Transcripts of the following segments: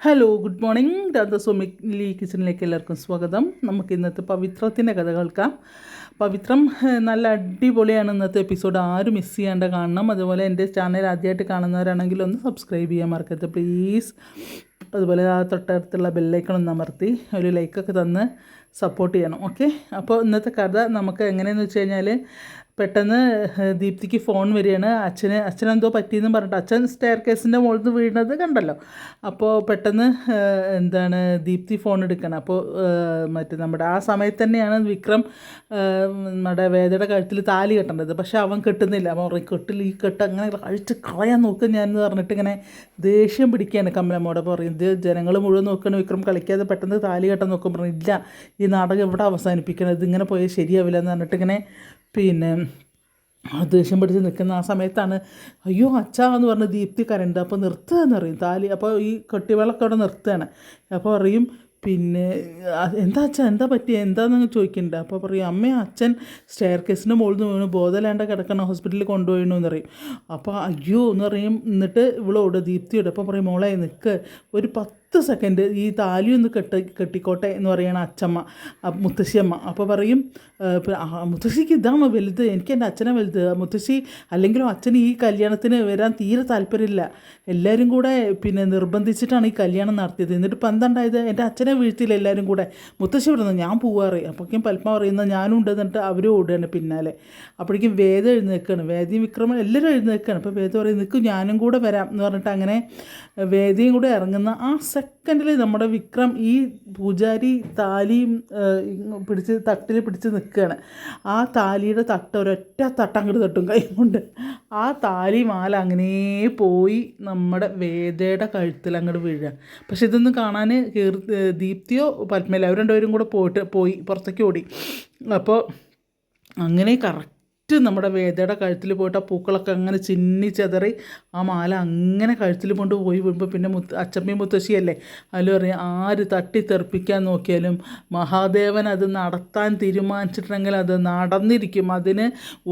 Hello good morning രാധാസ്വാമിലി കിച്ചണിലേക്ക് എല്ലാവർക്കും സ്വാഗതം. നമുക്ക് ഇന്നത്തെ പവിത്രത്തിന്റെ കഥ കേൾക്കാം. പവിത്രം നല്ല അടിപൊളിയാണ് ഇന്നത്തെ എപ്പിസോഡ്. ആരും മിസ് ചെയ്യാണ്ട് കാണണം. അതുപോലെ എന്റെ ചാനൽ ആദ്യമായിട്ട് കാണുന്നവരാണെങ്കിൽ ഒന്ന് സബ്സ്ക്രൈബ് ചെയ്യാൻ മറക്കരുത്. പ്ലീസ് അതുപോലെ ആ തൊട്ടടുത്തുള്ള ബെല്ലൈക്കൺ ഒന്ന് അമർത്തി ഒരു ലൈക്കൊക്കെ തന്ന് സപ്പോർട്ട് ചെയ്യണം. ഓക്കെ അപ്പോൾ ഇന്നത്തെ കഥ നമുക്ക് എങ്ങനെയെന്ന് വെച്ച് കഴിഞ്ഞാൽ പെട്ടെന്ന് ദീപ്തിക്ക് ഫോൺ വരികയാണ്. അച്ഛന് അച്ഛനെന്തോ പറ്റിയെന്ന് പറഞ്ഞിട്ട് അച്ഛൻ സ്റ്റെയർ കേസിന്റെ മുകളിൽ നിന്ന് വീണത് കണ്ടല്ലോ. അപ്പോൾ പെട്ടെന്ന് എന്താണ് ദീപ്തി ഫോൺ എടുക്കണം. അപ്പോൾ മറ്റേ നമ്മുടെ ആ സമയത്ത് തന്നെയാണ് വിക്രം നമ്മുടെ വേദയുടെ കഴുത്തിൽ താലി കെട്ടേണ്ടത്. പക്ഷേ അവൻ കെട്ടുന്നില്ല. അവൻ പറയും കെട്ടിൽ ഈ കെട്ട് അങ്ങനെ അഴിച്ച് കളയാൻ നോക്കും ഞാൻ എന്ന് പറഞ്ഞിട്ട് ഇങ്ങനെ ദേഷ്യം പിടിക്കുകയാണ് കമലമ്മോടെ പറയും. ഇത് ജനങ്ങൾ മുഴുവൻ നോക്കണം വിക്രം കളിക്കാതെ പെട്ടെന്ന് താലി കെട്ടാൻ നോക്കും പറഞ്ഞു ഇല്ല ഈ നാടകം എവിടെ അവസാനിപ്പിക്കണം? ഇതിങ്ങനെ പോയാൽ ശരിയാവില്ല എന്ന് പറഞ്ഞിട്ട് ഇങ്ങനെ പിന്നെ ദേഷ്യം പിടിച്ച് നിൽക്കുന്ന ആ സമയത്താണ് അയ്യോ അച്ഛാ എന്ന് പറഞ്ഞ് ദീപ്തി കരണ്ട് അപ്പോൾ നിർത്തുക എന്ന് പറയും. താലി അപ്പോൾ ഈ കെട്ടിവെള്ളമൊക്കെ അവിടെ നിർത്തുകയാണ്. അപ്പോൾ പറയും പിന്നെ എന്താ അച്ഛൻ എന്താ പറ്റിയ? എന്താണെന്ന് ചോദിക്കുന്നുണ്ട് അപ്പോൾ പറയും അമ്മ അച്ഛൻ സ്റ്റെയർ കേസിന്റെ മുകളിൽ നിന്ന് വീണു ബോധമില്ലാണ്ട് കിടക്കണം ഹോസ്പിറ്റലിൽ കൊണ്ടുപോയിണു എന്ന് പറയും. അപ്പോൾ അയ്യോ എന്ന് പറയും. എന്നിട്ട് ഇവളോട് ദീപ്തിയോട് അപ്പോൾ പറയും മോളെ നിൽക്ക് ഒരു പത്ത് സെക്കൻഡ് ഈ താലി ഒന്ന് കെട്ടി കെട്ടിക്കോട്ടെ എന്ന് പറയുന്ന അച്ഛമ്മ മുത്തശ്ശിയമ്മ അപ്പോൾ പറയും മുത്തശ്ശിക്ക് ഇതാണ് വലുത്? എനിക്ക് എന്റെ അച്ഛനെ വലുത്. മുത്തശ്ശി അല്ലെങ്കിലും അച്ഛന് ഈ കല്യാണത്തിന് വരാൻ തീരെ താല്പര്യമില്ല. എല്ലാവരും കൂടെ പിന്നെ നിർബന്ധിച്ചിട്ടാണ് ഈ കല്യാണം നടത്തിയത്. എന്നിട്ട് ഇപ്പം എന്തായത് എന്റെ അച്ഛനെ വീഴ്ത്തിയില്ല എല്ലാവരും കൂടെ. മുത്തശ്ശി പറയുന്നത് ഞാൻ പോവാറ് അപ്പോഴേക്കും പൽമ പറയുന്നത് ഞാനും ഉണ്ട് എന്നിട്ട് അവരും ഓടുകയാണ് പിന്നാലെ. അപ്പോഴേക്കും വേദ എഴുന്നേൽക്കുകയാണ് വേദിയും വിക്രമൻ എല്ലാവരും എഴുന്നേൽക്കുകയാണ് അപ്പോൾ വേദ പറയും നിൽക്കും ഞാനും കൂടെ വരാം എന്ന് പറഞ്ഞിട്ട് അങ്ങനെ വേദിയും കൂടെ ഇറങ്ങുന്ന ആ സെക്കൻഡിൽ നമ്മുടെ വിക്രം ഈ പൂജാരി താലിയും പിടിച്ച് തട്ടിൽ പിടിച്ച് നിൽക്കുകയാണ് ആ താലിയുടെ തട്ട് ഒരൊറ്റ തട്ടം അങ്ങോട്ട് തട്ടും കൈ കൊണ്ട്. ആ താലി മാല അങ്ങനെ പോയി നമ്മുടെ വേദയുടെ കഴുത്തിൽ അങ്ങോട്ട് വീഴുക പക്ഷെ ഇതൊന്നും കാണാൻ ദീപ്തിയോ പത്മയില അവർ രണ്ടുപേരും കൂടെ പോയിട്ട് പോയി പുറത്തേക്ക് ഓടി. അപ്പോൾ അങ്ങനെ കറക്റ്റ് നമ്മുടെ വേദയുടെ കഴുത്തിൽ പോയിട്ട് ആ പൂക്കളൊക്കെ അങ്ങനെ ചിന്നി ചെതറി ആ മാല അങ്ങനെ കഴുത്തിൽ കൊണ്ട് പോയി വീഴുമ്പോൾ പിന്നെ മുത്ത് അച്ചമ്മയും മുത്തശ്ശിയല്ലേ? അതിൽ പറയും ആര് തട്ടി തെറിപ്പിക്കാൻ നോക്കിയാലും മഹാദേവൻ അത് നടത്താൻ തീരുമാനിച്ചിട്ടുണ്ടെങ്കിൽ അത് നടന്നിരിക്കും. അതിന്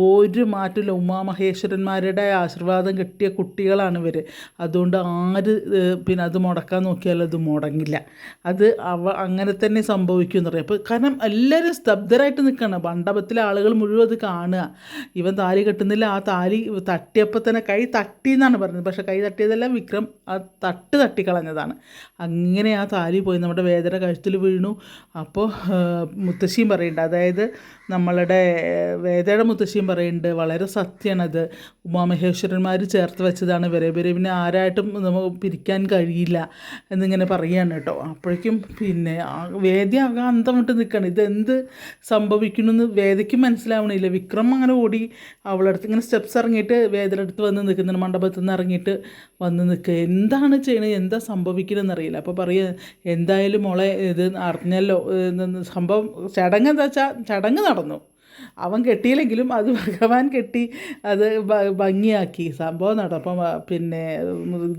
ഒരു മാറ്റമില്ല. ഉമാമഹേശ്വരന്മാരുടെ ആശീർവാദം കിട്ടിയ കുട്ടികളാണ് ഇവർ അതുകൊണ്ട് ആര് പിന്നെ അത് മുടക്കാൻ നോക്കിയാലും അത് മുടങ്ങില്ല. അത് അവ അങ്ങനെ തന്നെ സംഭവിക്കും എന്ന് പറയും. അപ്പോൾ കാരണം എല്ലാവരും സ്തബ്ധരായിട്ട് നിൽക്കണം. മണ്ഡപത്തിലെ ആളുകൾ മുഴുവൻ അത് കാണുക. ഇവൻ താലി കെട്ടുന്നില്ല ആ താലി തട്ടിയപ്പോൾ തന്നെ കൈ തട്ടി എന്നാണ് പറഞ്ഞത്. പക്ഷെ കൈ തട്ടിയതെല്ലാം വിക്രം ആ തട്ട് തട്ടിക്കളഞ്ഞതാണ്. അങ്ങനെ ആ താലി പോയി നമ്മുടെ വേദന കഴുത്തിൽ വീണു. അപ്പോൾ മുത്തശ്ശിയും പറയുന്നുണ്ട്. അതായത് നമ്മളുടെ വേദയുടെ മുത്തശ്ശിയും പറയുന്നുണ്ട് വളരെ സത്യമാണത്. ഉമാമഹേശ്വരന്മാർ ചേർത്ത് വെച്ചതാണ് ഇവരെ. ഇവരെ പിന്നെ ആരായിട്ടും നമുക്ക് പിരിക്കാൻ കഴിയില്ല എന്നിങ്ങനെ പറയുകയാണ് കേട്ടോ. അപ്പോഴേക്കും പിന്നെ ആ വേദി ആകെ അന്തം വിട്ട് നിൽക്കുകയാണ്. ഇതെന്ത് സംഭവിക്കണമെന്ന് വേദയ്ക്കും മനസ്സിലാവണില്ല. വിക്രം അങ്ങനെ ഓടി അവളുടെ അടുത്ത് ഇങ്ങനെ സ്റ്റെപ്സ് ഇറങ്ങിയിട്ട് വേദനടുത്ത് വന്ന് നിൽക്കുന്നുണ്ട് മണ്ഡപത്തിൽ നിന്ന് ഇറങ്ങിയിട്ട് വന്ന് നിൽക്കുക എന്താണ് ചെയ്യണത് എന്താ സംഭവിക്കണമെന്ന് അറിയില്ല അപ്പോൾ പറയുക എന്തായാലും മോളെ ഇത് അറിഞ്ഞല്ലോ. സംഭവം ചടങ്ങ് എന്താ വെച്ചാൽ ചടങ്ങ് നടന്നു. അവൻ കെട്ടിയില്ലെങ്കിലും അത് ഭഗവാൻ കെട്ടി അത് ഭംഗിയാക്കി. സംഭവം നടപ്പം പിന്നെ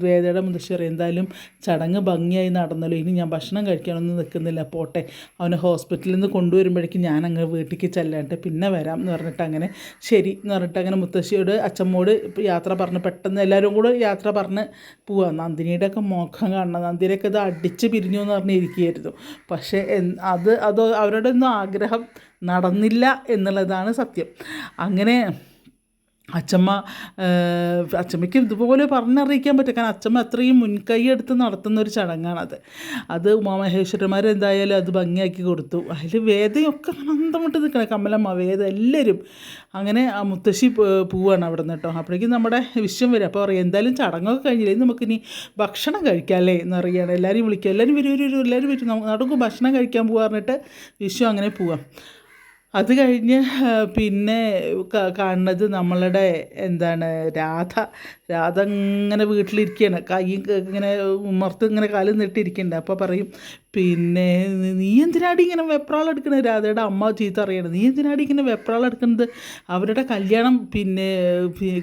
വേദയുടെ മുതിർച്ച പറയും എന്തായാലും ചടങ്ങ് ഭംഗിയായി നടന്നല്ലോ. ഇനി ഞാൻ ഭക്ഷണം കഴിക്കാനൊന്നും നിൽക്കുന്നില്ല. പോട്ടെ. അവനെ ഹോസ്പിറ്റലിൽ നിന്ന് കൊണ്ടുവരുമ്പോഴേക്കും ഞാൻ അങ്ങ് വീട്ടിലേക്ക് ചെല്ലാണ്ട് പിന്നെ വരാം എന്ന് പറഞ്ഞിട്ട് അങ്ങനെ ശരി എന്ന് പറഞ്ഞിട്ട് അങ്ങനെ മുത്തശ്ശിയോട് അച്ഛമ്മോട് യാത്ര പറഞ്ഞ് പെട്ടെന്ന് എല്ലാവരും കൂടെ യാത്ര പറഞ്ഞ് പോവാം. നന്ദിനിയുടെ ഒക്കെ മുഖം കാണണം. നന്ദിനിയൊക്കെ ഇത് അടിച്ച് പിരിഞ്ഞു എന്ന് പറഞ്ഞിരിക്കുകയായിരുന്നു പക്ഷേ അത് അത് അവരുടെ ഒന്നും ആഗ്രഹം നടന്നില്ല എന്നുള്ളതാണ് സത്യം. അങ്ങനെ അച്ചമ്മ അച്ചമ്മയ്ക്ക് ഇതുപോലെ പറഞ്ഞറിയിക്കാൻ പറ്റും. കാരണം അച്ചമ്മ അത്രയും മുൻകൈ എടുത്ത് നടത്തുന്ന ഒരു ചടങ്ങാണത്. അത് ഉമാമഹേശ്വരന്മാർ എന്തായാലും അത് ഭംഗിയാക്കി കൊടുത്തു. അതിൽ വേദയൊക്കെ അനന്തം വിട്ട് നിൽക്കണം. കമലമ്മ വേദ എല്ലാവരും. അങ്ങനെ ആ മുത്തശ്ശി പോവാണ് അവിടെ നിന്ന് കേട്ടോ. അപ്പോഴേക്കും നമ്മുടെ വിഷയം വരും. അപ്പോൾ പറയും എന്തായാലും ചടങ്ങൊക്കെ കഴിഞ്ഞില്ലേ? നമുക്കിനി ഭക്ഷണം കഴിക്കാം അല്ലേ എന്ന് പറയുകയാണ് എല്ലാവരും വിളിക്കുക എല്ലാവരും വരും വരും വരും. എല്ലാവരും വരും. നമുക്ക് നടക്കും. ഭക്ഷണം കഴിക്കാൻ പോകാൻ പറഞ്ഞിട്ട് വിശ്വം അങ്ങനെ പോവാം. അത് കഴിഞ്ഞ് പിന്നെ കാണുന്നത് നമ്മളുടെ എന്താണ് രാധ. രാധ വീട്ടിലിരിക്കുകയാണ് കൈ ഇങ്ങനെ ഉമ്മർത്ത് ഇങ്ങനെ കാലും നീട്ടിയിരിക്കുന്നുണ്ട് അപ്പോൾ പറയും പിന്നെ നീ- എന്തിനാടി ഇങ്ങനെ വെപ്രാളെടുക്കണത് രാധയുടെ അമ്മ ചീത്ത അറിയണം നീ എന്തിനാടി ഇങ്ങനെ വെപ്രാളെടുക്കുന്നത് അവരുടെ കല്യാണം പിന്നെ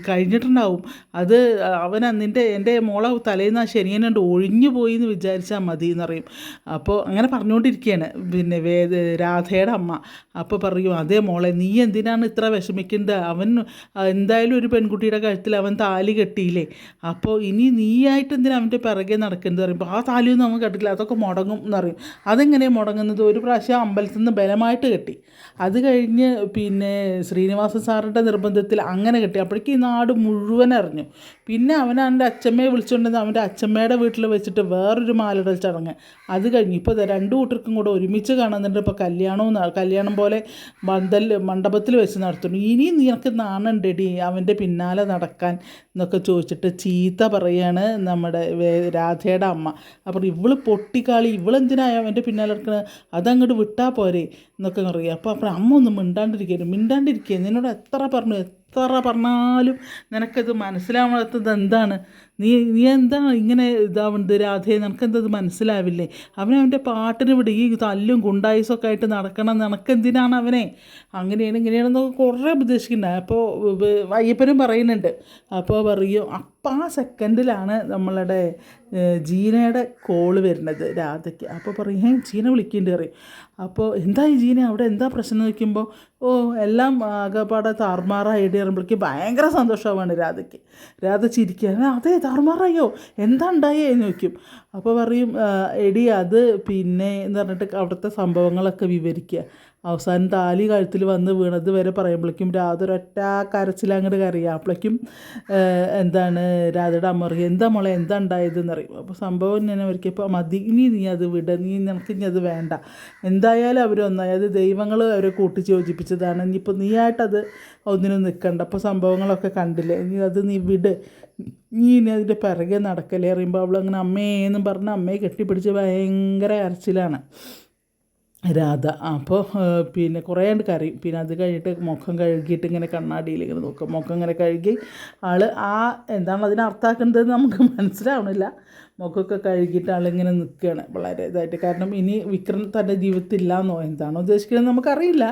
കഴിഞ്ഞിട്ടുണ്ടാവും. അത് അവൻ നിന്റെ എന്റെ മോളെ തലേന്ന് ആ ശനിയനുണ്ട് ഒഴിഞ്ഞു പോയി എന്ന് വിചാരിച്ചാൽ മതി എന്ന് പറയും. അപ്പോൾ അങ്ങനെ പറഞ്ഞുകൊണ്ടിരിക്കുകയാണ് പിന്നെ വേദ രാധയുടെ അമ്മ. അപ്പോൾ പറയും അതേ മോളെ നീ എന്തിനാണ് ഇത്ര വിഷമിക്കുന്നത് അവൻ എന്തായാലും ഒരു പെൺകുട്ടിയുടെ കഴുത്തിൽ അവൻ താലി കെട്ടി കെട്ടിയില്ലേ? അപ്പോൾ ഇനി നീയായിട്ട് എന്തിനാ അവന്റെ പിറകെ നടക്കുന്നത് പറയുമ്പോൾ ആ താലിയൊന്നും അവൻ കെട്ടില്ല അതൊക്കെ മുടങ്ങും എന്ന് പറയും. അതെങ്ങനെ മുടങ്ങുന്നത്? ഒരു പ്രാവശ്യം അമ്പലത്തിൽ നിന്ന് ബലമായിട്ട് കെട്ടി. അത് കഴിഞ്ഞ് പിന്നെ ശ്രീനിവാസ സാറിന്റെ നിർബന്ധത്തിൽ അങ്ങനെ കെട്ടി. അപ്പോഴേക്കും ഈ നാട് മുഴുവൻ അറിഞ്ഞു പിന്നെ അവൻ അവന്റെ അച്ഛമ്മയെ വിളിച്ചുകൊണ്ടിരുന്ന അവന്റെ അച്ഛമ്മയുടെ വീട്ടിൽ വെച്ചിട്ട് വേറൊരു മാലടൽ ചടങ്ങ്. അത് കഴിഞ്ഞ് ഇപ്പോൾ രണ്ടു കൂട്ടർക്കും കൂടെ ഒരുമിച്ച് കാണുന്നുണ്ട്. ഇപ്പോൾ കല്യാണവും കല്യാണം പോലെ മന്ദൽ മണ്ഡപത്തിൽ വെച്ച് നടത്തുന്നു. ഇനി നിനക്ക് നാണുണ്ടെടി അവന്റെ പിന്നാലെ നടക്കാൻ എന്നൊക്കെ ചോദിച്ചിട്ട് ചീത്ത പറയാണ് നമ്മുടെ രാധയുടെ അമ്മ. അപ്പോൾ ഇവൾ പൊട്ടിക്കാളി ഇവളെന്തിനാ അവന്റെ പിന്നാലെ ഇറക്കണ അതങ്ങോട്ട് വിട്ടാൽ പോരെ എന്നൊക്കെ പറയും. അപ്പോൾ അപ്പോൾ അമ്മ ഒന്നും മിണ്ടാണ്ടിരിക്കരുത്. മിണ്ടാണ്ടിരിക്കുക നിന്നോട് എത്ര പറഞ്ഞു? എത്ര പറഞ്ഞാലും നിനക്കത് മനസ്സിലാവാത്തത് എന്താണ്? നീ നീ എന്താ ഇങ്ങനെ ഇതാവുന്നത് രാധയെ നിനക്കെന്തത് മനസ്സിലാവില്ലേ? അവനെ അവന്റെ പാട്ടിന് വിട് ഈ തല്ലും ഗുണ്ടായുസൊക്കെ ആയിട്ട് നടക്കണം. നിനക്കെന്തിനാണ് അവനെ? അങ്ങനെയാണ് ഇങ്ങനെയാണെന്നൊക്കെ കുറേ ഉപദേശിക്കുന്നുണ്ട്. അപ്പോൾ അയ്യപ്പനും പറയുന്നുണ്ട്. അപ്പോൾ പറയും അപ്പം ആ സെക്കൻഡിലാണ് നമ്മളുടെ ജീനയുടെ കോൾ വരുന്നത് രാധയ്ക്ക്. അപ്പോൾ പറയും ഏ ജീന വിളിക്കേണ്ടി പറയും. അപ്പോൾ എന്താ ഈ ജീന? അവിടെ എന്താ പ്രശ്നം? നോക്കുമ്പോൾ ഓ എല്ലാം ആകെപ്പാടെ താറുമാറായിട്ട് പറയുമ്പോഴേക്ക് ഭയങ്കര സന്തോഷമാണ് രാധയ്ക്ക്. രാധ ചിരിക്കുക "ആ, അതെ താറുമാറായോ? എന്താ ഉണ്ടായേ? ചോദിക്കും. അപ്പോൾ പറയും എടി അത് പിന്നെ എന്ന് പറഞ്ഞിട്ട് അവിടുത്തെ സംഭവങ്ങളൊക്കെ വിവരിക്കുക അവസാനം താലി കഴുത്തിൽ വന്ന് വീണത് വരെ പറയുമ്പോഴേക്കും രാധ ഒരൊറ്റ കരച്ചിലങ്ങോട്ട് കറിയുക അപ്പോഴേക്കും എന്താണ് രാധയുടെ അമ്മ പറയും എന്താ മോളെ എന്താ ഉണ്ടായതെന്ന് അറിയും. അപ്പോൾ സംഭവം ഞാൻ ഒരിക്കപ്പോൾ മതി നീ നീ അത് വിട നീ നിനക്ക് ഇനി അത് വേണ്ട. എന്തായാലും അവരൊന്നായത് ദൈവങ്ങൾ അവരെ നീ യോജിപ്പിച്ചതാണ് ഇനിയിപ്പോൾ നീയായിട്ടത് ഒന്നിനും നിൽക്കണ്ട. അപ്പോൾ സംഭവങ്ങളൊക്കെ കണ്ടില്ലേ? ഇനി അത് നീ വിട്. നീ ഇനി അതിന്റെ പിറകെ നടക്കല്ലേ? അറിയുമ്പോൾ അവളങ്ങനെ അമ്മേന്നും പറഞ്ഞ് അമ്മയെ കെട്ടിപ്പിടിച്ച് ഭയങ്കര അരച്ചിലാണ് രാധ. അപ്പോൾ പിന്നെ കുറേ ഉണ്ട് കരയും. പിന്നെ അത് കഴിഞ്ഞിട്ട് മുഖം കഴുകിയിട്ട് ഇങ്ങനെ കണ്ണാടിയിൽ ഇങ്ങനെ നോക്കും. മുഖം ഇങ്ങനെ കഴുകി ആൾ ആ എന്താണ് അതിന് അർത്ഥാക്കുന്നത് നമുക്ക് മനസ്സിലാവണില്ല. മുഖമൊക്കെ കഴുകിയിട്ട് ആളിങ്ങനെ നിൽക്കുകയാണ് വളരെ ഇതായിട്ട്. കാരണം ഇനി വിക്രം തന്റെ ജീവിതത്തിൽ എന്താണോ ഉദ്ദേശിക്കുന്നത് നമുക്കറിയില്ല.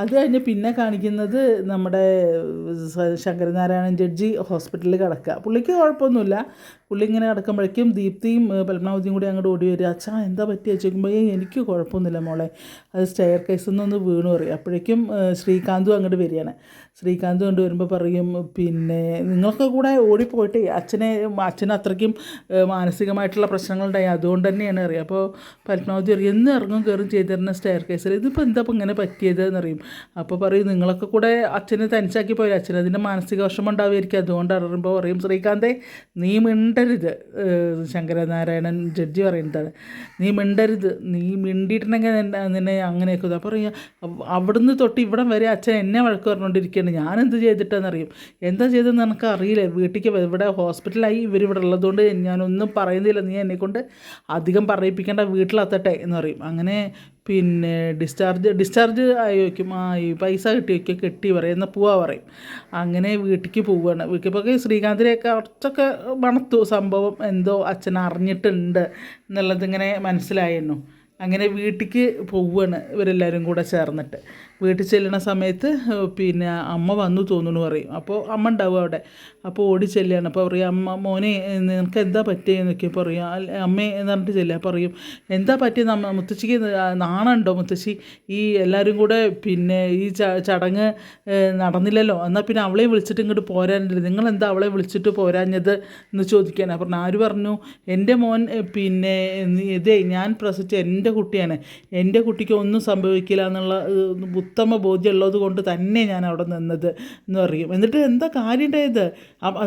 അത് കഴിഞ്ഞ് പിന്നെ കാണിക്കുന്നത് നമ്മുടെ ശങ്കരനാരായണൻ ജഡ്ജി ഹോസ്പിറ്റലിൽ കിടക്കുക. പുള്ളിക്ക് കുഴപ്പമൊന്നുമില്ല. പുള്ളി ഇങ്ങനെ കിടക്കുമ്പോഴേക്കും ദീപ്തിയും പത്മാവതിയും കൂടി അങ്ങോട്ട് ഓടി വരിക. അച്ഛാ എന്താ പറ്റിയ? ചോദിക്കുമ്പോൾ എനിക്ക് കുഴപ്പമൊന്നുമില്ല മോളെ. അത് സ്റ്റെയർ കേസിൽ നിന്നൊന്ന് വീണു പറയും. അപ്പോഴേക്കും ശ്രീകാന്തും അങ്ങോട്ട് വരികയാണ്. ശ്രീകാന്ത് കൊണ്ട് വരുമ്പോൾ പറയും പിന്നെ നിങ്ങളൊക്കെ കൂടെ ഓടിപ്പോയിട്ട് അച്ഛനെ അച്ഛനത്രയ്ക്കും ഏഹ്, മാനസികമായിട്ടുള്ള പ്രശ്നങ്ങളുണ്ടായി. അതുകൊണ്ട് തന്നെയാണ് അറിയാം. അപ്പോൾ പത്മാവതി അറിയും എന്ന് ഇറങ്ങും കയറും ചെയ്തിരുന്ന സ്റ്റെയർ കേസിൽ ഇതിപ്പോൾ എന്താ ഇപ്പം ഇങ്ങനെ പറ്റിയത് അപ്പോൾ പറയും നിങ്ങളൊക്കെ കൂടെ അച്ഛനെ തനിച്ചാക്കി പോയി അച്ഛൻ അതിന്റെ മാനസിക വിഷമം ഉണ്ടാവുമായിരിക്കും. അതുകൊണ്ട് അറിയുമ്പോൾ പറയും ശ്രീകാന്തേ നീ മിണ്ടരുത്. ശങ്കരനാരായണൻ ജഡ്ജി പറയുന്നതാണ്. നീ മിണ്ടരുത്. നീ മിണ്ടിയിട്ടുണ്ടെങ്കിൽ നിന്നെ അങ്ങനെയൊക്കെ അപ്പോൾ പറയുക "അവ- അവിടുന്ന് തൊട്ട് ഇവിടെ വരെ അച്ഛൻ എന്നെ വഴക്ക് പറഞ്ഞുകൊണ്ടിരിക്കുകയാണ്. ഞാൻ എന്ത് ചെയ്തിട്ടെന്നറിയും എന്താ ചെയ്തതെന്ന് എനിക്ക് അറിയില്ല. വീട്ടിലേക്ക് ഇവിടെ ഹോസ്പിറ്റലായി ഇവർ ഇവിടെ ഉള്ളതുകൊണ്ട് ഞാനൊന്നും പറയുന്നില്ല നീ എന്നെക്കൊണ്ട് അധികം പറയിപ്പിക്കേണ്ട വീട്ടിലെത്തട്ടെ എന്ന് പറയും. അങ്ങനെ പിന്നെ ഡിസ്ചാർജ് ഡിസ്ചാർജ് ആയി വയ്ക്കും ആ ഈ പൈസ കിട്ടി വയ്ക്കുക കെട്ടി പറയും എന്നാൽ പോവാ പറയും. അങ്ങനെ വീട്ടിലേക്ക് പോവുകയാണ് വീട്ടിൽ ശ്രീകാന്തിനെയൊക്കെ കുറച്ചൊക്കെ മണത്തു. സംഭവം എന്തോ അച്ഛൻ അറിഞ്ഞിട്ടുണ്ട് എന്നുള്ളത് ഇങ്ങനെ മനസ്സിലായിരുന്നു അങ്ങനെ വീട്ടിലേക്ക് പോവുകയാണ് ഇവരെല്ലാവരും കൂടെ ചേർന്നിട്ട്. വീട്ടിൽ ചെല്ലണ സമയത്ത് പിന്നെ അമ്മ വന്നു തോന്നുന്നു പറയും. അപ്പോൾ അമ്മ ഉണ്ടാവും അവിടെ. അപ്പോൾ ഓടി ചെല്ലുകയാണ്. അപ്പോൾ പറയും അമ്മ മോനെ നിനക്ക് എന്താ പറ്റിയെന്ന് പറയും. "അല്ല, അമ്മേ എന്ന് പറഞ്ഞിട്ട് ചെല്ലുക. പറയും എന്താ പറ്റിയത് അമ്മ? മുത്തശ്ശിക്ക് നാണുണ്ടോ മുത്തശ്ശി? ഈ എല്ലാവരും കൂടെ പിന്നെ ഈ ചടങ്ങ് നടന്നില്ലല്ലോ. എന്നാൽ പിന്നെ അവളെ വിളിച്ചിട്ട് ഇങ്ങോട്ട് പോരാനില്ല? നിങ്ങൾ എന്താ അവളെ വിളിച്ചിട്ട് പോരാഞ്ഞത്? എന്ന് ചോദിക്കാൻ പറഞ്ഞു ആര് പറഞ്ഞു എന്റെ മോൻ പിന്നെ ഇതേ ഞാൻ പ്രസവിച്ച എന്റെ കുട്ടിയാണ്. എന്റെ കുട്ടിക്ക് ഒന്നും സംഭവിക്കില്ല എന്നുള്ള ഉത്തമ ബോധ്യമുള്ളത് കൊണ്ട് തന്നെ ഞാൻ അവിടെ നിന്നത് എന്ന് പറയും. എന്നിട്ട് എന്താ കാര്യം ഉണ്ടായത്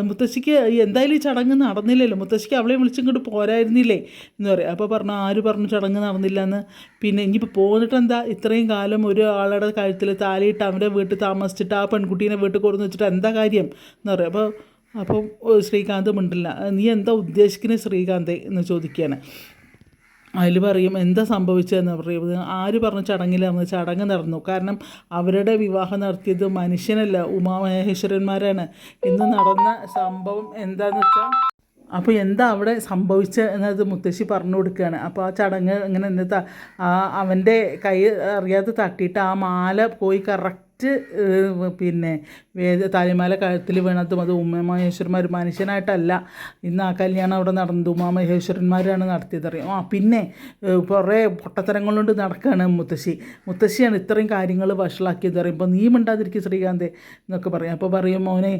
മുത്തശ്ശിക്ക് എന്തായാലും ഈ ചടങ്ങ് നടന്നില്ലല്ലോ. മുത്തശ്ശിക്ക് അവളെ വിളിച്ചിങ്ങോട്ട് പോരായിരുന്നില്ലേ എന്ന് പറയും. അപ്പോൾ പറഞ്ഞു ആര് പറഞ്ഞു ചടങ്ങ് നടന്നില്ല എന്ന് പിന്നെ ഇനിയിപ്പോൾ പോന്നിട്ട് എന്താ ഇത്രയും കാലം ഒരു ആളുടെ കഴുത്തിൽ താലിയിട്ട് അവന്റെ വീട്ടിൽ താമസിച്ചിട്ട് ആ പെൺകുട്ടീനെ വീട്ടിൽ കൊടുന്ന് വെച്ചിട്ട് എന്താ കാര്യം എന്ന് പറയും. അപ്പോൾ അപ്പം ശ്രീകാന്ത് മിണ്ടില്ല. നീ എന്താ ഉദ്ദേശിക്കുന്നത് ശ്രീകാന്തേ എന്ന് ചോദിക്കുകയാണ് അതിൽ പറയും എന്താ സംഭവിച്ചതെന്ന്? പറയും ആര് പറഞ്ഞ ചടങ്ങിലാണ് ചടങ്ങ് നടന്നു. കാരണം അവരുടെ വിവാഹം നടത്തിയത് മനുഷ്യനല്ല ഉമാമഹേശ്വരന്മാരാണ്. ഇന്ന് നടന്ന സംഭവം എന്താന്ന് വെച്ചാൽ അപ്പോൾ എന്താ അവിടെ സംഭവിച്ചത് എന്നത് മുത്തശ്ശി പറഞ്ഞു കൊടുക്കുകയാണ്. അപ്പോൾ ആ ചടങ്ങ് ഇങ്ങനെ എന്താ അവന്റെ കൈ അറിയാതെ തട്ടിയിട്ട് ആ മാല പോയി കറക്റ്റ് ഫസ്റ്റ് പിന്നെ താലിമാല കഴുത്തിൽ വീണതും അത് ഉമ്മമഹേശ്വരന്മാർ മനുഷ്യനായിട്ടല്ല. ഇന്ന് ആ കല്യാണം അവിടെ നടന്നത് ഉമാമഹേശ്വരന്മാരാണ് നടത്തിയത് അറിയാം? ആ പിന്നെ കുറേ പൊട്ടത്തരങ്ങൾ കൊണ്ട് നടക്കുകയാണ് മുത്തശ്ശി. മുത്തശ്ശിയാണ് ഇത്രയും കാര്യങ്ങൾ വഷളാക്കിയത് പറയുമ്പോൾ നീ മിണ്ടാതിരിക്കും ശ്രീകാന്ത് എന്നൊക്കെ പറയും. അപ്പോൾ പറയും മോനെ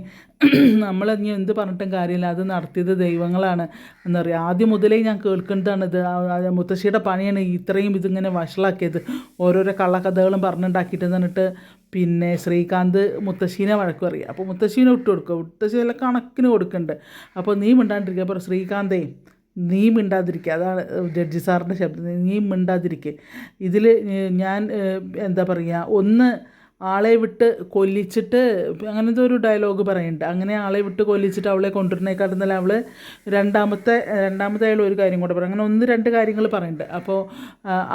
നമ്മൾ ഇനി എന്ത് പറഞ്ഞിട്ടും കാര്യമില്ല. അത് നടത്തിയത് ദൈവങ്ങളാണ് എന്നറിയാം. ആദ്യം മുതലേ ഞാൻ കേൾക്കേണ്ടതാണ് ഇത് മുത്തശ്ശിയുടെ പണിയാണ് ഇത്രയും ഇതിങ്ങനെ വഷളാക്കിയത്. ഓരോരോ കള്ളക്കഥകളും പറഞ്ഞുണ്ടാക്കിയിട്ട് എന്നിട്ട് പിന്നെ ശ്രീകാന്ത് മുത്തശ്ശീനെ വഴക്ക് പറയും. അപ്പോൾ മുത്തശ്ശീനെ വിട്ടു കൊടുക്കുക മുത്തശ്ശി എല്ലാം കണക്കിന് കൊടുക്കുന്നുണ്ട് അപ്പോൾ നീ മിണ്ടാണ്ടിരിക്കുക അപ്പോൾ ശ്രീകാന്തേ നീ മിണ്ടാതിരിക്കുക അതാണ് ജഡ്ജി സാറിന്റെ ശബ്ദം. നീ മിണ്ടാതിരിക്കുക ഇതിൽ ഞാൻ എന്താ പറയുക ഒന്ന് ആളെ വിട്ട് കൊല്ലിച്ചിട്ട് അങ്ങനത്തെ ഒരു ഡയലോഗ് പറയുന്നുണ്ട്. അങ്ങനെ ആളെ വിട്ട് കൊല്ലിച്ചിട്ട് അവളെ കൊണ്ടുവരുന്നേക്കാട്ടും നല്ല അവൾ രണ്ടാമത്തെ രണ്ടാമത്തെ അയാൾ ഒരു കാര്യം കൂടെ പറയും. അങ്ങനെ ഒന്ന് രണ്ട് കാര്യങ്ങൾ പറയുന്നുണ്ട്. അപ്പോൾ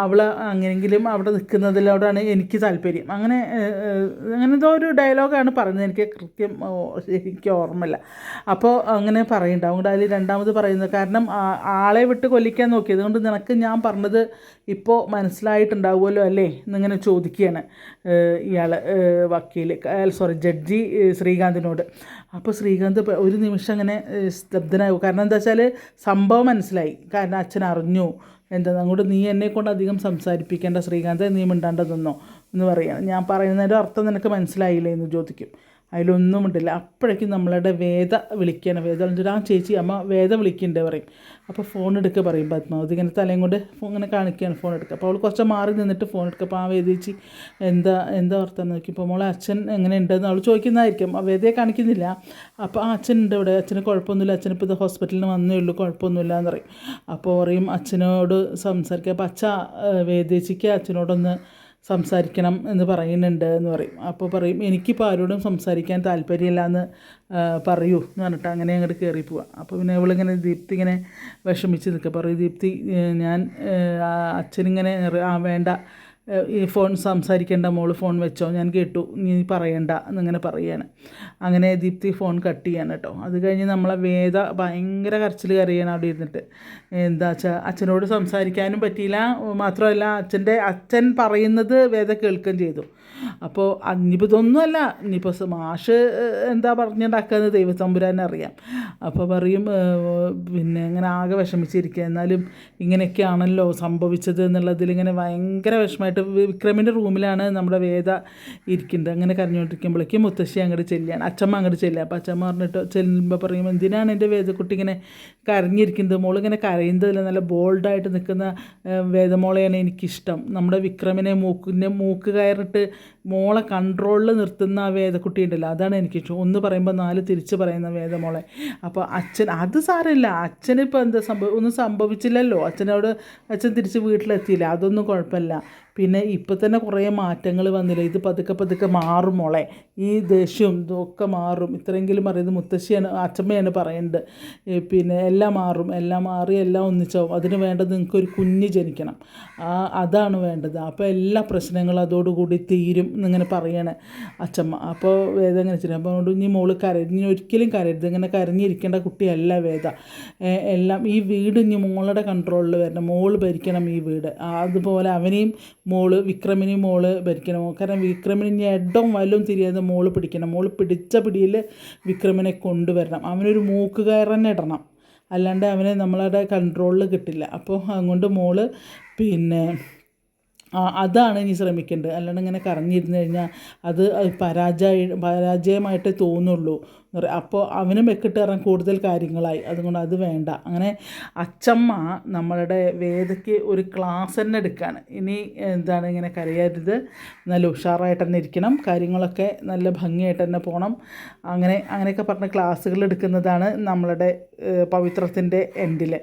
അവൾ അങ്ങനെങ്കിലും അവിടെ നിൽക്കുന്നതിലോടാണ് എനിക്ക് താല്പര്യം. അങ്ങനെ അങ്ങനത്തെ ഒരു ഡയലോഗാണ് പറയുന്നത് എനിക്ക് കൃത്യം എനിക്ക് ഓർമ്മയില്ല. അപ്പോൾ അങ്ങനെ പറയുന്നുണ്ട്. അതുകൊണ്ട് അതിൽ രണ്ടാമത് പറയുന്നത് കാരണം ആളെ വിട്ട് കൊല്ലിക്കാൻ നോക്കി അതുകൊണ്ട് നിനക്ക് ഞാൻ പറഞ്ഞത് ഇപ്പോൾ മനസ്സിലായിട്ടുണ്ടാവുമല്ലോ അല്ലേ എന്നിങ്ങനെ ചോദിക്കുകയാണ് ഇയാൾ വക്കീൽ സോറി ജഡ്ജി ശ്രീകാന്തിനോട്. അപ്പോൾ ശ്രീകാന്ത് ഒരു നിമിഷം അങ്ങനെ സ്തബ്ധനായി. കാരണം എന്താ വെച്ചാൽ സംഭവം മനസ്സിലായി. കാരണം അച്ഛൻ അറിഞ്ഞു. എന്താ അങ്ങോട്ട് നീ എന്നെ കൊണ്ട് അധികം സംസാരിപ്പിക്കേണ്ട ശ്രീകാന്ത് നീ മിണ്ടാണ്ട് നിന്നോ എന്ന് പറയാം. ഞാൻ പറയുന്നതിന്റെ അർത്ഥം നിനക്ക് മനസ്സിലായില്ലേ എന്ന് ചോദിക്കും. അതിലൊന്നും ഉണ്ടല്ല അപ്പോഴേക്കും നമ്മളുടെ വേദ വിളിക്കുകയാണ്. വേദ വിളിച്ചിട്ട് ആ ചേച്ചി അമ്മ വേദ വിളിക്കുന്നുണ്ട് പറയും. അപ്പോൾ ഫോൺ എടുക്കുക പറയും പത്മാവതി. ഇങ്ങനെ തലയും കൊണ്ട് ഇങ്ങനെ കാണിക്കുകയാണ് ഫോൺ എടുക്കുക. അപ്പോൾ അവൾ കുറച്ച് മാറി നിന്നിട്ട് ഫോൺ എടുക്കുക. അപ്പോൾ ആ വേദ ചേച്ചി എന്താ എന്താ നോക്കി. നോക്കിയപ്പോൾ മോളെ അച്ഛൻ എങ്ങനെ ഉണ്ടെന്ന് അവൾ ചോദിക്കുന്നതായിരിക്കും. ആ വേദയെ കാണിക്കുന്നില്ല. അപ്പോൾ ആ അച്ഛൻ ഉണ്ട് ഇവിടെ. അച്ഛന് കുഴപ്പമൊന്നുമില്ല. അച്ഛനിപ്പോൾ ഇത് ഹോസ്പിറ്റലിൽ വന്നേ ഉള്ളൂ. കുഴപ്പമൊന്നുമില്ല എന്ന് പറയും. അപ്പോൾ പറയും അച്ഛനോട് സംസാരിക്കുക. അപ്പോൾ അച്ഛ വേദേച്ചിക്ക് അച്ഛനോടൊന്ന് സംസാരിക്കണം എന്ന് പറയുന്നുണ്ട് എന്ന് പറയും. അപ്പോൾ പറയും എനിക്കിപ്പോൾ ആരോടും സംസാരിക്കാൻ താല്പര്യമില്ല എന്ന് പറയൂ എന്ന് പറഞ്ഞിട്ട് അങ്ങനെ അങ്ങോട്ട് കയറി പോവുക അപ്പോൾ പിന്നെ ഇവളിങ്ങനെ ദീപ്തി ഇങ്ങനെ വിഷമിച്ച് നിൽക്കുക. പറയും ദീപ്തി ഞാൻ അച്ഛനിങ്ങനെ ആ വേണ്ട ഈ ഫോൺ സംസാരിക്കേണ്ട മോൾ ഫോൺ വെച്ചോ? ഞാൻ കേട്ടു നീ പറയണ്ട എന്നിങ്ങനെ പറയാണ്. അങ്ങനെ ദീപ്തി ഫോൺ കട്ട് ചെയ്യാണ് കേട്ടോ. അത് കഴിഞ്ഞ് നമ്മളെ വേദ ഭയങ്കര കരച്ചിൽ കരയാണ് അവിടെ ഇരുന്നിട്ട്. എന്താ വെച്ചാൽ അച്ഛനോട് സംസാരിക്കാനും പറ്റിയില്ല. മാത്രമല്ല അച്ഛന്റെ അച്ഛൻ പറയുന്നത് വേദ കേൾക്കുകയും ചെയ്തു. അപ്പോൾ ഇനിയിപ്പോൾ ഇതൊന്നുമല്ല. ഇനിയിപ്പോൾ മാഷ് എന്താ പറഞ്ഞുണ്ടാക്കുന്നത് ദൈവത്തമ്പുരാനെ അറിയാം. അപ്പോൾ പറയും പിന്നെ ഇങ്ങനെ ആകെ വിഷമിച്ചിരിക്കുക എന്നാലും ഇങ്ങനെയൊക്കെയാണല്ലോ സംഭവിച്ചത് എന്നുള്ളതിൽ ഇങ്ങനെ ഭയങ്കര വിഷമമായിട്ട് വിക്രമിന്റെ റൂമിലാണ് നമ്മുടെ വേദ ഇരിക്കുന്നത്. അങ്ങനെ കരഞ്ഞുകൊണ്ടിരിക്കുമ്പോഴേക്കും മുത്തശ്ശി അങ്ങോട്ട് ചെല്ലുകയാണ്. അച്ഛമ്മ അങ്ങോട്ട് ചെല്ലുക. അപ്പോൾ അച്ഛമ്മ പറഞ്ഞിട്ട് ചെല്ലുമ്പോൾ പറയും എന്തിനാണ് എന്റെ വേദക്കുട്ടി ഇങ്ങനെ കരഞ്ഞിരിക്കുന്നത്? മോളിങ്ങനെ കരയുന്നതിൽ നല്ല ബോൾഡായിട്ട് നിൽക്കുന്ന വേദമോളെയാണ് എനിക്കിഷ്ടം. നമ്മുടെ വിക്രമിനെ മൂക്കിന്റെ മൂക്ക് കയറിട്ട് മോളെ കൺട്രോളിൽ നിർത്തുന്ന ആ വേദക്കുട്ടി ഉണ്ടല്ലോ അതാണ് എനിക്കിഷ്ടം ഒന്ന് പറയുമ്പോൾ നാല് തിരിച്ച് പറയുന്ന വേദമോളെ അപ്പോൾ അച്ഛൻ അത് സാരമില്ല. അച്ഛനിപ്പോൾ എന്താ സംഭവം ഒന്നും സംഭവിച്ചില്ലല്ലോ. അച്ഛനോട് അച്ഛൻ തിരിച്ച് വീട്ടിലെത്തിയില്ല. അതൊന്നും കുഴപ്പമില്ല. പിന്നെ ഇപ്പം തന്നെ കുറേ മാറ്റങ്ങൾ വന്നില്ല. ഇത് പതുക്കെ പതുക്കെ മാറും മോളെ. ഈ ദേഷ്യവും ഇതൊക്കെ മാറും. ഇത്രയെങ്കിലും പറയുന്നത് മുത്തശ്ശിയാണ് അച്ഛമ്മയാണ് പറയുന്നത് പിന്നെ എല്ലാം മാറും. എല്ലാം മാറി എല്ലാം ഒന്നിച്ചാവും. അതിന് വേണ്ടത് നിങ്ങൾക്കൊരു കുഞ്ഞ് ജനിക്കണം. അതാണ് വേണ്ടത്. അപ്പോൾ എല്ലാ പ്രശ്നങ്ങളും അതോടുകൂടി തീരും. എന്നിങ്ങനെ പറയാണ് അച്ഛമ്മ അപ്പോൾ വേദ ഇങ്ങനെ ചെയ്യും അപ്പോൾ അതുകൊണ്ട് ഇനി മോൾ കരയരുത്. ഇനി ഒരിക്കലും കരയരുത്. ഇങ്ങനെ കരഞ്ഞിരിക്കേണ്ട കുട്ടിയല്ല വേദ. എല്ലാം ഈ വീട് ഇനി മോളുടെ കൺട്രോളിൽ വരണം. മോൾ ഭരിക്കണം ഈ വീട്. അതുപോലെ അവനെയും മോൾ വിക്രമിനെയും മോൾ ഭരിക്കണം. കാരണം വിക്രമിന് ഇനി എഡവും വലും തിരിയാതെ മോൾ പിടിക്കണം. മോൾ പിടിച്ച പിടിയിൽ വിക്രമിനെ കൊണ്ടുവരണം. അവനൊരു മൂക്ക് കയറന്നെ ഇടണം. അല്ലാണ്ട് അവനെ നമ്മളുടെ കൺട്രോളിൽ കിട്ടില്ല. അപ്പോൾ അതുകൊണ്ട് മോൾ പിന്നെ അതാണ് ഇനി ശ്രമിക്കേണ്ടത്. അല്ലാണ്ട് ഇങ്ങനെ കറങ്ങിയിരുന്നു കഴിഞ്ഞാൽ അത് പരാജയ പരാജയമായിട്ടേ തോന്നുള്ളൂ. അപ്പോൾ അവനും വെക്കിട്ട് ഇറങ്ങാൻ കൂടുതൽ കാര്യങ്ങളായി. അതുകൊണ്ട് അത് വേണ്ട. അങ്ങനെ അച്ചമ്മ നമ്മളുടെ വേദയ്ക്ക് ഒരു ക്ലാസ് തന്നെ എടുക്കുകയാണ് ഇനി എന്താണ് ഇങ്ങനെ കരയരുത്. നല്ല ഉഷാറായിട്ട് തന്നെ ഇരിക്കണം. കാര്യങ്ങളൊക്കെ നല്ല ഭംഗിയായിട്ട് തന്നെ പോകണം അങ്ങനെ അങ്ങനെയൊക്കെ പറഞ്ഞ ക്ലാസ്സുകൾ എടുക്കുന്നതാണ് നമ്മളുടെ പവിത്രത്തിന്റെ എൻഡിൽ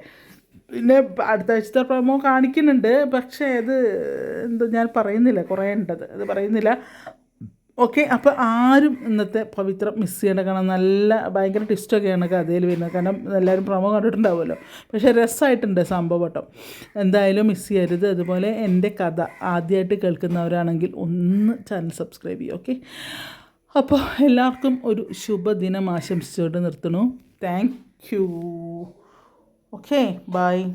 പിന്നെ അടുത്ത പ്രമോ കാണിക്കുന്നുണ്ട്. പക്ഷേ അത് എന്താ ഞാൻ പറയുന്നില്ല. കുറേ ഉണ്ടത് അത്. പറയുന്നില്ല. ഓക്കെ. അപ്പോൾ ആരും ഇന്നത്തെ പവിത്രം മിസ് ചെയ്യേണ്ട കാരണം നല്ല ഭയങ്കര ടിസ്റ്റൊക്കെയാണ് കഥയിൽ വരുന്നത്. കാരണം എല്ലാവരും പ്രമോ കണ്ടിട്ടുണ്ടാവുമല്ലോ. പക്ഷേ രസമായിട്ടുണ്ട് സംഭവം കേട്ടോ. എന്തായാലും മിസ് ചെയ്യരുത്. അതുപോലെ എന്റെ കഥ ആദ്യമായിട്ട് കേൾക്കുന്നവരാണെങ്കിൽ ഒന്ന് ചാനൽ സബ്സ്ക്രൈബ് ചെയ്യും ഓക്കെ. അപ്പോൾ എല്ലാവർക്കും ഒരു ശുഭദിനം ആശംസിച്ചുകൊണ്ട് നിർത്തണു താങ്ക് യു Okay, bye.